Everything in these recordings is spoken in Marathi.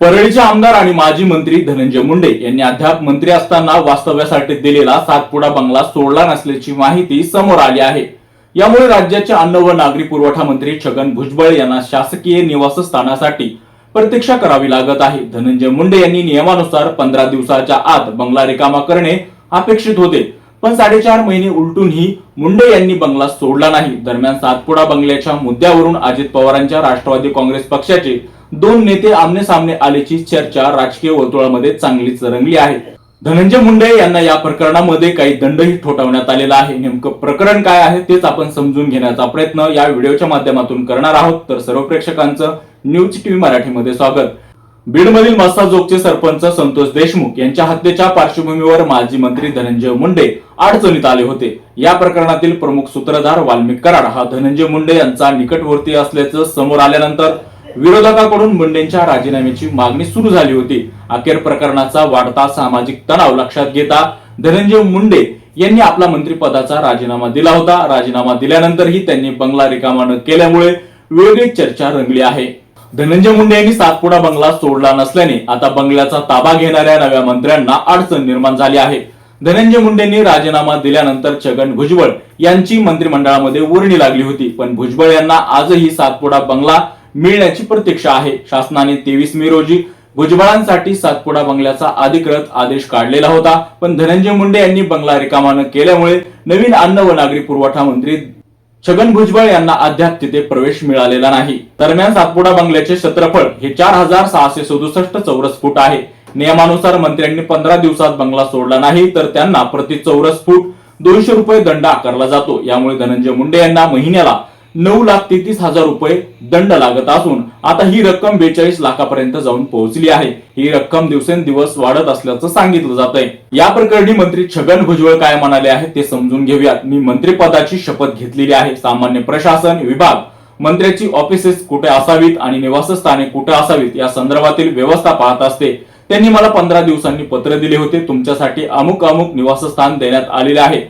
परळीचे आमदार आणि माजी मंत्री धनंजय मुंडे यांनी अद्याप मंत्री असताना वास्तव्यासाठी दिलेला सातपुडा बंगला सोडला नसल्याची माहिती समोर आली आहे. यामुळे राज्याचे अन्न व नागरी पुरवठा मंत्री छगन भुजबळ यांना शासकीय निवासस्थानासाठी प्रतीक्षा करावी लागत आहे. धनंजय मुंडे यांनी नियमानुसार पंधरा दिवसाच्या आत बंगला रिकामा करणे अपेक्षित होते. पण साडेचार महिने उलटूनही मुंडे यांनी बंगला सोडला नाही. दरम्यान सातपुडा बंगल्याच्या मुद्द्यावरून अजित पवारांच्या राष्ट्रवादी काँग्रेस पक्षाचे दोन नेते आमने सामने आल्याची चर्चा राजकीय वर्तुळामध्ये चांगलीच रंगली आहे. धनंजय मुंडे यांना या प्रकरणामध्ये काही दंडही ठोठावण्यात आलेला आहे. नेमकं प्रकरण काय आहे तेच आपण समजून घेण्याचा प्रयत्न या व्हिडिओच्या माध्यमातून करणार आहोत. तर सर्व प्रेक्षकांचं न्यूज टीव्ही मराठीमध्ये स्वागत. बीडमधील मस्साजोगचे सरपंच संतोष देशमुख यांच्या हत्येच्या पार्श्वभूमीवर माजी मंत्री धनंजय मुंडे अडचणीत आले होते. या प्रकरणातील प्रमुख सूत्रधार वाल्मिक कराड हा धनंजय मुंडे यांचा निकटवर्ती असल्याचं समोर आल्यानंतर विरोधकाकडून मुंडेंच्या राजीनाम्याची मागणी सुरू झाली होती. अखेर प्रकरणाचा वाढता सामाजिक तणाव लक्षात घेता धनंजय मुंडे यांनी आपला मंत्रिपदाचा राजीनामा दिला होता. राजीनामा दिल्यानंतरही त्यांनी बंगला रिकामा न केल्यामुळे वेगळी चर्चा रंगली आहे. धनंजय मुंडे यांनी सातपुडा बंगला सोडला नसल्याने आता बंगल्याचा ताबा घेणाऱ्या नव्या मंत्र्यांना अडचण निर्माण झाली आहे. धनंजय मुंडेंनी राजीनामा दिल्यानंतर छगन भुजबळ यांची मंत्रिमंडळामध्ये उरणी लागली होती. पण भुजबळ यांना आजही सातपुडा बंगला मिळण्याची प्रतीक्षा आहे. शासनाने तेवीस मे रोजी भुजबळांसाठी सातपुडा बंगल्याचा अधिकृत आदेश काढलेला होता. पण धनंजय मुंडे यांनी बंगला रिकामानं केल्यामुळे नवीन अन्न व नागरी पुरवठा मंत्री छगन भुजबळ यांना अद्याप तिथे प्रवेश मिळालेला नाही. दरम्यान सातपुडा बंगल्याचे क्षेत्रफळ हे चार हजार सहाशे सदुसष्ट चौरस फूट आहे. नियमानुसार मंत्र्यांनी पंधरा दिवसात बंगला सोडला नाही तर त्यांना प्रति चौरस फूट दोनशे रुपये दंड आकारला जातो. यामुळे धनंजय मुंडे यांना महिन्याला नऊ लाख तेहतीस हजार रुपये दंड लागत असून आता ही रक्कम बेचाळीस लाखापर्यंत जाऊन पोहोचली आहे. ही रक्कम दिवसेंदिवस वाढत असल्याचं सांगितलं जात आहे या प्रकरणी मंत्री छगन भुजबळ काय म्हणाले आहेत ते समजून घेऊयात. मी मंत्रिपदाची शपथ घेतलेली आहे. सामान्य प्रशासन विभाग मंत्र्याची ऑफिसेस कुठे असावीत आणि निवासस्थाने कुठे असावीत या संदर्भातील व्यवस्था पाहत असते. त्यांनी मला पंधरा दिवसांनी पत्र दिले होते. तुमच्यासाठी अमुक अमुक निवासस्थान देण्यात आलेले आहे.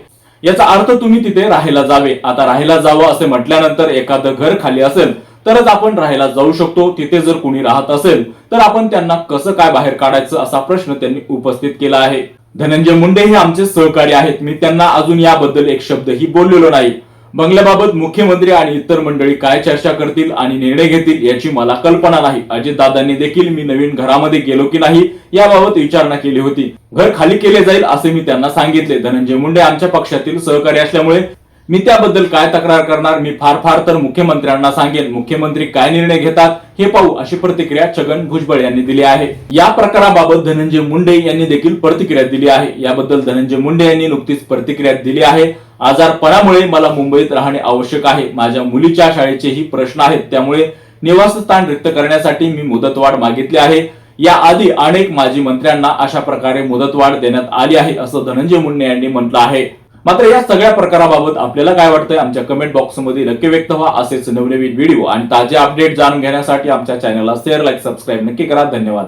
याचा अर्थ तुम्ही तिथे राहायला जावे. आता राहायला जावं असे म्हटल्यानंतर एखादं घर खाली असेल तरच आपण राहायला जाऊ शकतो. तिथे जर कोणी राहत असेल तर आपण त्यांना कसं काय बाहेर काढायचं असा प्रश्न त्यांनी उपस्थित केला आहे. धनंजय मुंडे हे आमचे सहकारी आहेत. मी त्यांना अजून याबद्दल एक शब्दही बोललेलो नाही. बंगल्याबाबत मुख्यमंत्री आणि इतर मंडळी काय चर्चा करतील आणि निर्णय घेतील याची मला कल्पना नाही. अजितदादांनी देखील मी नवीन घरामध्ये गेलो की नाही याबाबत विचारणा केली होती. घर खाली केले जाईल असे मी त्यांना सांगितले. धनंजय मुंडे आमच्या पक्षातील सहकारी असल्यामुळे मी त्याबद्दल काय तक्रार करणार? मी फार फार तर मुख्यमंत्र्यांना सांगेन. मुख्यमंत्री काय निर्णय घेतात? हे पाहू अशी प्रतिक्रिया छगन भुजबळ यांनी दिली आहे. या प्रकाराबाबत धनंजय मुंडे यांनी देखील प्रतिक्रिया दिली आहे. याबद्दल धनंजय मुंडे यांनी नुकतीच प्रतिक्रिया दिली आहे. आजारपणामुळे मला मुंबईत राहणे आवश्यक आहे. माझ्या मुलीच्या शाळेचेही प्रश्न आहेत. त्यामुळे निवासस्थान रिक्त करण्यासाठी मी मुदतवाढ मागितली आहे. या आधी अनेक माजी मंत्र्यांना अशा प्रकारे मुदतवाढ देण्यात आली आहे असं धनंजय मुंडे यांनी म्हटलं आहे. मात्र या सगळ्या प्रकाराबाबत आपल्याला काय वाटतंय? आमच्या कमेंट बॉक्समध्ये नक्की व्यक्त व्हा. असेच नवनवीन व्हिडिओ आणि ताजे अपडेट जाणून घेण्यासाठी आमच्या चॅनलला शेअर लाईक सबस्क्राईब नक्की करा. धन्यवाद.